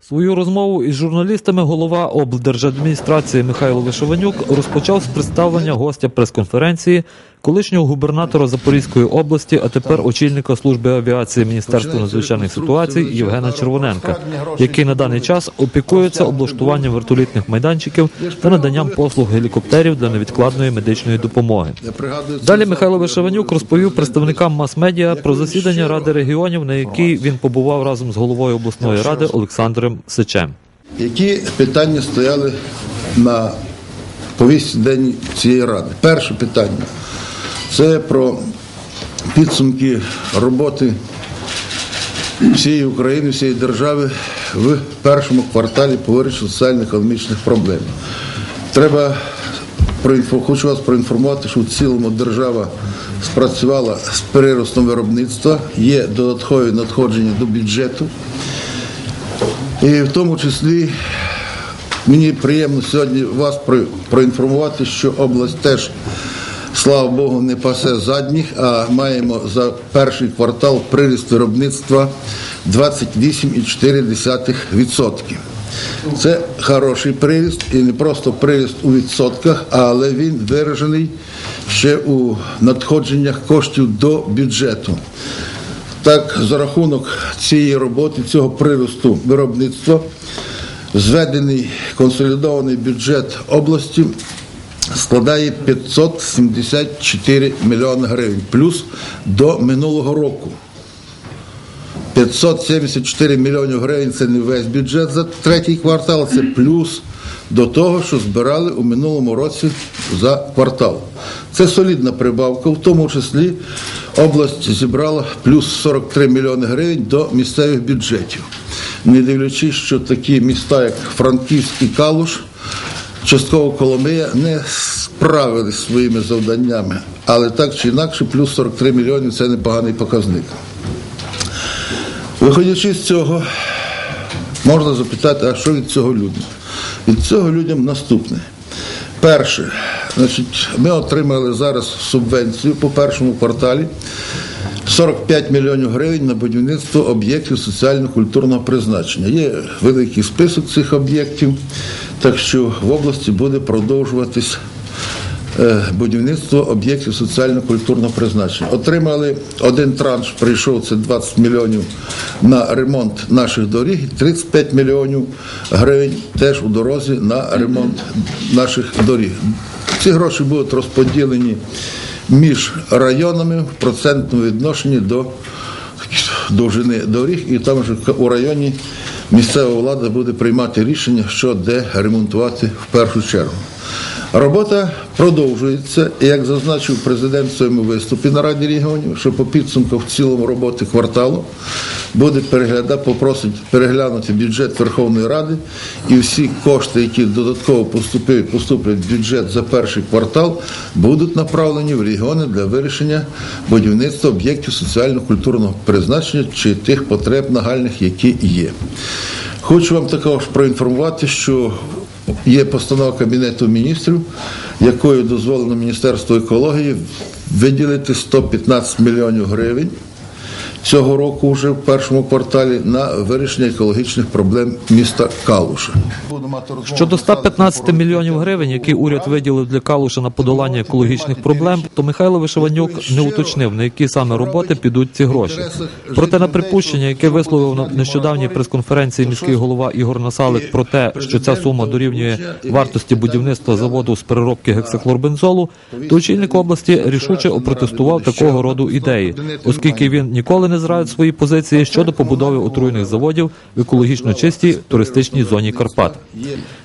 Свою розмову із журналістами голова облдержадміністрації Михайло Вишованюк розпочав з представлення гостя прес-конференції, колишнього губернатора Запорізької області, а тепер очільника служби авіації Міністерства надзвичайних ситуацій Євгена Червоненка, який на даний час опікується облаштуванням вертолітних майданчиків та наданням послуг гелікоптерів для невідкладної медичної допомоги. Далі Михайло Вишеванюк розповів представникам мас-медіа про засідання Ради регіонів, на якій він побував разом з головою обласної ради Олександром Сичем. Які питання стояли на повісті день цієї ради? Перше питання це про підсумки роботи всієї України, всієї держави в першому кварталі по вирішенню соціально-економічних проблем. Треба хочу вас проінформувати, що в цілому держава спрацювала з переростом виробництва, є додаткові надходження до бюджету. І в тому числі мені приємно сьогодні вас про- проінформувати, що область теж, слава Богу, не пасе задніх, а маємо за перший квартал приріст виробництва 28,4%. Це хороший приріст і не просто приріст у відсотках, але він виражений ще у надходженнях коштів до бюджету. Так, за рахунок цієї роботи, цього приросту виробництва, зведений консолідований бюджет області складає 574 мільйони гривень, плюс до минулого року. 574 мільйони гривень це не весь бюджет за третій квартал, це плюс до того, що збирали у минулому році за квартал. Це солідна прибавка, в тому числі область зібрала плюс 43 мільйони гривень до місцевих бюджетів. Не дивлячись, що такі міста, як Франківськ і Калуш, частково Коломия не справились своїми завданнями, але так чи інакше, плюс 43 мільйонів це непоганий показник. Виходячи з цього, можна запитати, а що від цього людям? Від цього людям наступне. Перше, значить, ми отримали зараз субвенцію по першому кварталі 45 мільйонів гривень на будівництво об'єктів соціально-культурного призначення. Є великий список цих об'єктів, так що в області буде продовжуватись е, будівництво об'єктів соціально-культурного призначення. Отримали один транш, прийшов це 20 мільйонів на ремонт наших доріг, 35 мільйонів гривень теж у дорозі на ремонт наших доріг. Ці гроші будуть розподілені між районами в процентному відношенні до довжини доріг, і там же у районі місцева влада буде приймати рішення, що де ремонтувати в першу чергу. Робота продовжується, і як зазначив президент в своєму виступі на Раді регіонів, що по підсумках в цілому роботи кварталу буде переглядати, попросить переглянути бюджет Верховної Ради і всі кошти, які додатково поступили, поступлять в бюджет за перший квартал, будуть направлені в регіони для вирішення будівництва об'єктів соціально-культурного призначення чи тих потреб нагальних, які є. Хочу вам також проінформувати, що є постанова Кабінету міністрів, якою дозволено Міністерству екології виділити 115 мільйонів гривень цього року вже в першому кварталі на вирішення екологічних проблем міста Калуша. Щодо 115 мільйонів гривень, які уряд виділив для Калуша на подолання екологічних проблем, то Михайло Вишеванюк не уточнив, на які саме роботи підуть ці гроші. Проте на припущення, яке висловив на нещодавній прес-конференції міський голова Ігор Насалик про те, що ця сума дорівнює вартості будівництва заводу з переробки гексахлорбензолу, то очільник області рішуче опротестував такого роду ідеї, оскільки він ніколи не зрадить свої позиції щодо побудови отруйних заводів в екологічно чистій туристичній зоні Карпат.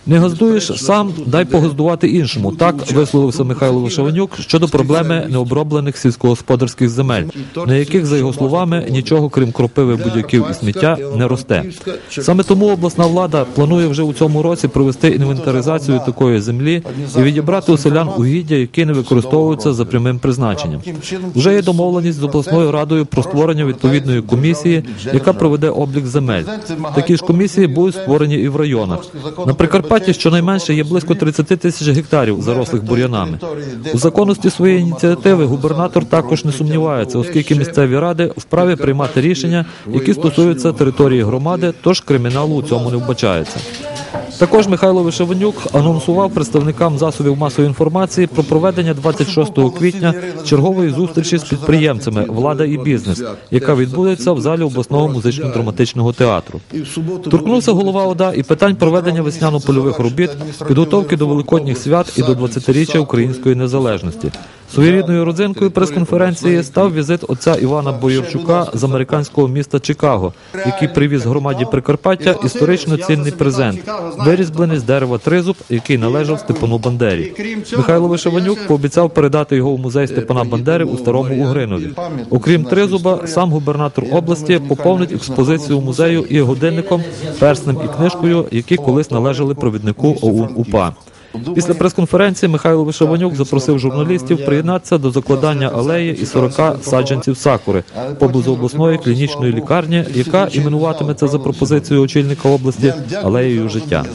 Не газдуєш сам, дай погоздувати іншому. Так висловився Михайло Вишеванюк щодо проблеми необроблених сільськогосподарських земель, на яких, за його словами, нічого крім кропиви будь-яків і сміття не росте. Саме тому обласна влада планує вже у цьому році провести інвентаризацію такої землі і відібрати у селян угіддя, які не використовуються за прямим призначенням. Вже є домовленість з обласною радою про створення відповідної комісії, яка проведе облік земель. Такі ж комісії будуть створені і в районах. На Прикарпатті щонайменше є близько 30 тисяч гектарів, зарослих бур'янами. У законності своєї ініціативи губернатор також не сумнівається, оскільки місцеві ради вправі приймати рішення, які стосуються території громади, тож криміналу у цьому не вбачається. Також Михайло Вишеванюк анонсував представникам засобів масової інформації про проведення 26 квітня чергової зустрічі з підприємцями влада і бізнес, яка відбудеться в залі обласного музично-драматичного театру. Торкнувся голова ОДА і питань проведення весняно-польових робіт, підготовки до великодніх свят і до 20-річчя української незалежності. Своєрідною родзинкою прес-конференції став візит отця Івана Бойовчука з американського міста Чикаго, який привіз громаді Прикарпаття історично цінний презент, вирізблений з дерева тризуб, який належав Степану Бандері. Михайло Вишеванюк пообіцяв передати його в музей Степана Бандери у старому Угринові. Окрім тризуба, сам губернатор області поповнить експозицію музею і годинником, перснем і книжкою, які колись належали провіднику ОУН УПА. Після прес-конференції Михайло Вишеванюк запросив журналістів приєднатися до закладання алеї і 40 саджанців сакури. Поблизу обласної клінічної лікарні, яка іменуватиметься за пропозицією очільника області алеєю життя.